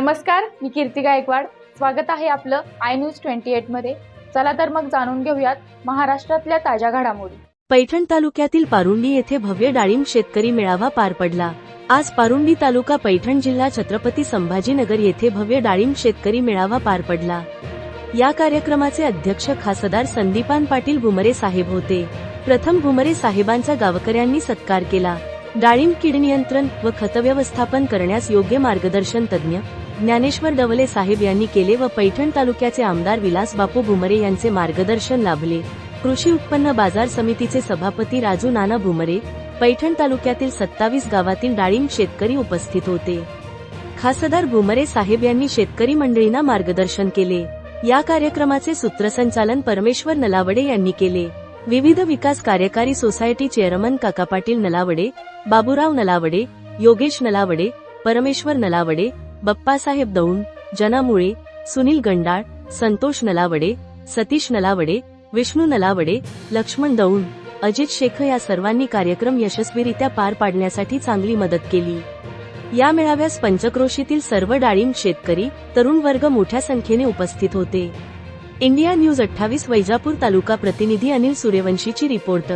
नमस्कार मी कीर्ती गायकवाड. स्वागत आहे आपलं आय न्यूज ट्वेंटी एटमध्ये. चला तर मग जाणून घेऊयात महाराष्ट्रातल्या ताज्या घडामोडी. पैठण तालुक्यातील पारुंडी येथे भव्य डाळिंब शेतकरी मेळावा पार पडला. आज पारुंडी तालुका पैठण जिल्हा छत्रपती संभाजीनगर येथे भव्य डाळिंब शेतकरी मेळावा पार पडला. या कार्यक्रमाचे अध्यक्ष खासदार संदीपान पाटील भुमरे साहेब होते. प्रथम भुमरे साहेबांचा गावकऱ्यांनी सत्कार केला. डाळिंब कीड नियंत्रण व खत व्यवस्थापन करण्यास योग्य मार्गदर्शन तज्ज्ञ ज्ञानेश्वर डवले साहेब यांनी केले व पैठण तालुक्याचे आमदार विलास बापू भुमरे यांचे मार्गदर्शन लाभले. कृषी उत्पन्न बाजार समितीचे सभापती राजू नाना भुमरे पैठण तालुक्यातील सत्तावीस गावातील डाळिंब शेतकरी उपस्थित होते. खासदार भुमरे साहेब यांनी शेतकरी मंडळींना मार्गदर्शन केले. या कार्यक्रमाचे सूत्रसंचालन परमेश्वर नलावडे यांनी केले. विविध विकास कार्यकारी सोसायटी चेअरमन काका पाटील नलावडे बाबूराव नलावडे योगेश नलावडे परमेश्वर नलावडे बप्पासाहेब दौंड जनामुळे सुनील गंडाळ संतोष नलावडे सतीश नलावडे विष्णू नलावडे लक्ष्मण दौंड अजित शेख या सर्वांनी कार्यक्रम यशस्वीरित्या पार पाडण्यासाठी चांगली मदत केली. या मेळाव्यास पंचक्रोशीतील सर्व डाळिंब शेतकरी तरुण वर्ग मोठ्या संख्येने उपस्थित होते. इंडिया न्यूज अठ्ठावीस वैजापूर तालुका प्रतिनिधी अनिल सूर्यवंशीची रिपोर्ट.